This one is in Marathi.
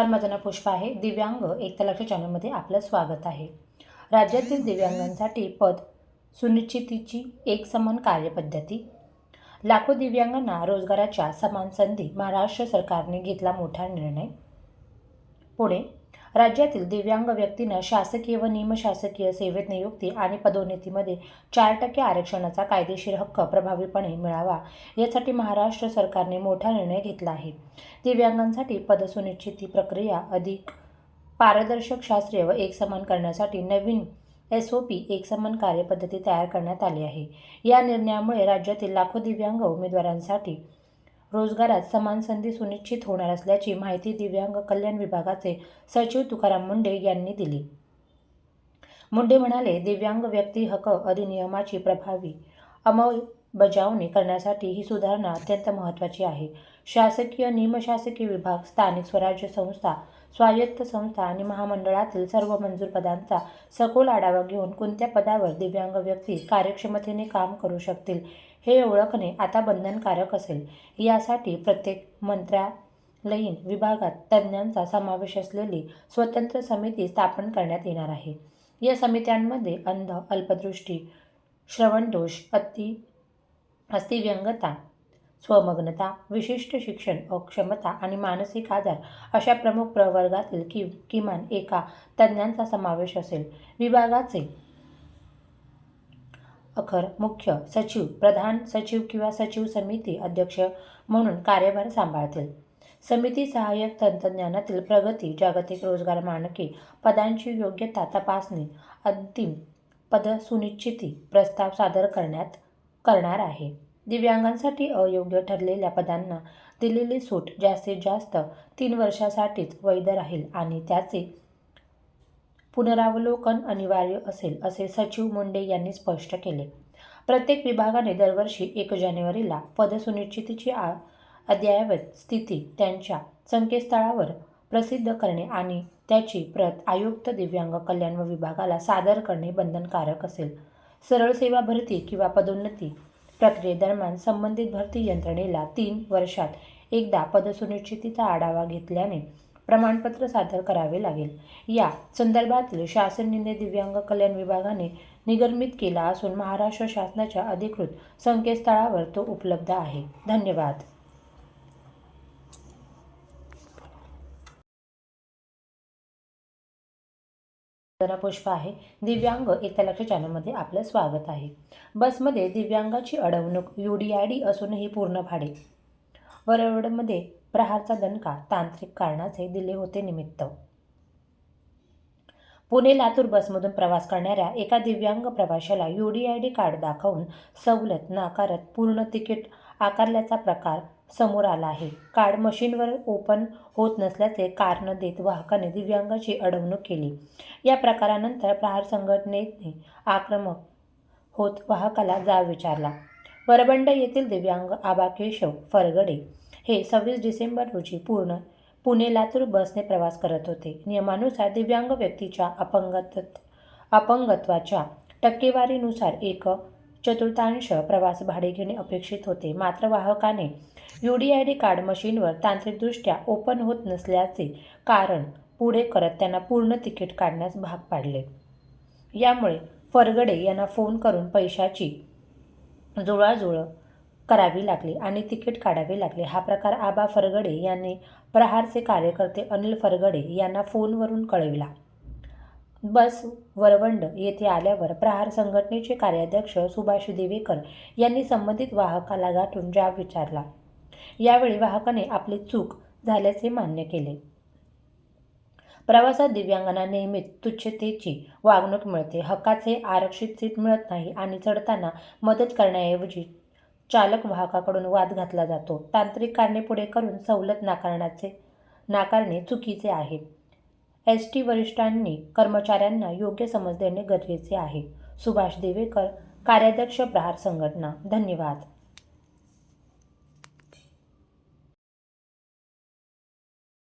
तर माझं नाव पुष्प आहे. दिव्यांग एकता चॅनलमध्ये आपलं स्वागत आहे. राज्यातील दिव्यांगांसाठी पद सुनिश्चितीची एक समान कार्यपद्धती. लाखो दिव्यांगांना रोजगाराच्या समान संधी महाराष्ट्र सरकारने घेतला मोठा निर्णय. पुणे राज्यातील दिव्यांग व्यक्तींना शासकीय व निमशासकीय सेवेत नियुक्ती आणि पदोन्नतीमध्ये चार टक्के आरक्षणाचा कायदेशीर हक्क प्रभावीपणे मिळावा यासाठी महाराष्ट्र सरकारने मोठा निर्णय घेतला आहे. दिव्यांगांसाठी पदसुनिश्चिती प्रक्रिया अधिक पारदर्शक शास्त्रीय व एकसमान करण्यासाठी नवीन एस ओ पी एकसमान कार्यपद्धती तयार करण्यात आली आहे. या निर्णयामुळे राज्यातील लाखो दिव्यांग उमेदवारांसाठी रोजगारात समान संधी सुनिश्चित होणार असल्याची माहिती दिव्यांग कल्याण विभागाचे सचिव तुकाराम मुंडे यांनी दिली. मुंडे म्हणाले दिव्यांग व्यक्ती हक्क अधिनियमाची प्रभावी अंमलबजावणी करण्यासाठी ही सुधारणा अत्यंत महत्त्वाची आहे. शासकीय निमशासकीय विभाग स्थानिक स्वराज्य संस्था स्वायत्त संस्था आणि महामंडळातील सर्व मंजूर पदांचा सखोल आढावा घेऊन कोणत्या पदावर दिव्यांग व्यक्ती कार्यक्षमतेने काम करू शकतील हे ओळखणे आता बंधनकारक असेल. यासाठी प्रत्येक मंत्रालयीन विभागात तज्ज्ञांचा समावेश असलेली स्वतंत्र समिती स्थापन करण्यात येणार आहे. या समित्यांमध्ये अंध अल्पदृष्टी श्रवणदोष अति अस्थिव्यंगता स्वमग्नता विशिष्ट शिक्षण अक्षमता आणि मानसिक आजार अशा प्रमुख प्रवर्गातील कि किमान एका तज्ज्ञांचा समावेश असेल. विभागाचे अखर मुख्य सचिव प्रधान सचिव किंवा सचिव समिती अध्यक्ष म्हणून कार्यभार सांभाळतील. समिती सहाय्यक तंत्रज्ञानातील प्रगती जागतिक रोजगार मानके पदांची योग्यता तपासणी अंतिम पद सुनिश्चिती प्रस्ताव सादर करण्यात करणार आहे. दिव्यांगांसाठी अयोग्य ठरलेल्या पदांना दिलेली सूट जास्तीत जास्त तीन वर्षासाठीच वैध राहील आणि त्याचे पुनरावलोकन अनिवार्य असेल असे सचिव मुंडे यांनी स्पष्ट केले. प्रत्येक विभागाने दरवर्षी एक जानेवारीला पदसुनिश्चितीची आ अद्ययावत स्थिती त्यांच्या संकेतस्थळावर प्रसिद्ध करणे आणि त्याची प्रत आयुक्त दिव्यांग कल्याण व विभागाला सादर करणे बंधनकारक असेल. सरळ सेवा भरती किंवा पदोन्नती प्रक्रियेदरम्यान संबंधित भरती यंत्रणेला तीन वर्षात एकदा पदसुनिश्चितीचा आढावा घेतल्याने प्रमाणपत्र सादर करावे लागेल. या संदर्भातील शासन निर्णय दिव्यांग कल्याण विभागाने निगर्मित केला असून महाराष्ट्र शासनाच्या अधिकृत संकेतस्थळावर तो उपलब्ध आहे. धन्यवाद. पुष्प आहे. दिव्यांग एका लक्ष चॅनलमध्ये आपलं स्वागत आहे. बसमध्ये दिव्यांगाची अडवणूक यू डी आय डी असूनही पूर्ण भाडे. वरवडमध्ये प्रहारचा दणका तांत्रिक कारणाचे दिले होते निमित्त. पुणे लातूर बसमधून प्रवास करणाऱ्या एका दिव्यांग प्रवाशाला U D I D card दाखवून सवलत नाकारत पूर्ण तिकीट आकारल्याचा प्रकार समोर आला आहे. कार्ड मशीनवर ओपन होत नसल्याचे कारण देत वाहकाने दिव्यांगाची अडवणूक केली. या प्रकारानंतर प्रहार संघटनेने आक्रमक होत वाहकाला जाब विचारला. वरबंड येथील दिव्यांग आबा केशव फरगडे हे सव्वीस डिसेंबर रोजी पूर्ण पुणे लातूर बसने प्रवास करत होते. नियमानुसार दिव्यांग व्यक्तीच्या अपंगत अपंगत्वाच्या टक्केवारीनुसार एक चतुर्थांश प्रवास भाडे घेणे अपेक्षित होते. मात्र वाहकाने U D I D card मशीनवर तांत्रिकदृष्ट्या ओपन होत नसल्याचे कारण पुढे करत त्यांना पूर्ण तिकीट काढण्यास भाग पाडले. यामुळे फरगडे यांना फोन करून पैशाची जुळाजुळ करावी लागली आणि तिकीट काढावे लागले. हा प्रकार आबा फरगडे यांनी प्रहारचे कार्यकर्ते अनिल फरगडे यांना फोनवरून कळविला. बस वरवंड येथे आल्यावर प्रहार संघटनेचे कार्याध्यक्ष सुभाष देवेकर यांनी संबंधित वाहकाला गाठून जाब विचारला. यावेळी वाहकाने आपली चूक झाल्याचे मान्य केले. प्रवासात दिव्यांगांना नेहमीच तुच्छतेची वागणूक मिळते. हक्काचे आरक्षित सीट मिळत नाही आणि चढताना मदत करण्याऐवजी चालक वाहकाकडून वाद घातला जातो. तांत्रिक कारणे पुढे करून सवलत नाकारण्याचे नाकारणे चुकीचे आहे. एस टी वरिष्ठांनी कर्मचाऱ्यांना योग्य समज देणे गरजेचे आहे. सुभाष देवेकर कार्याध्यक्ष प्रहार संघटना. धन्यवाद.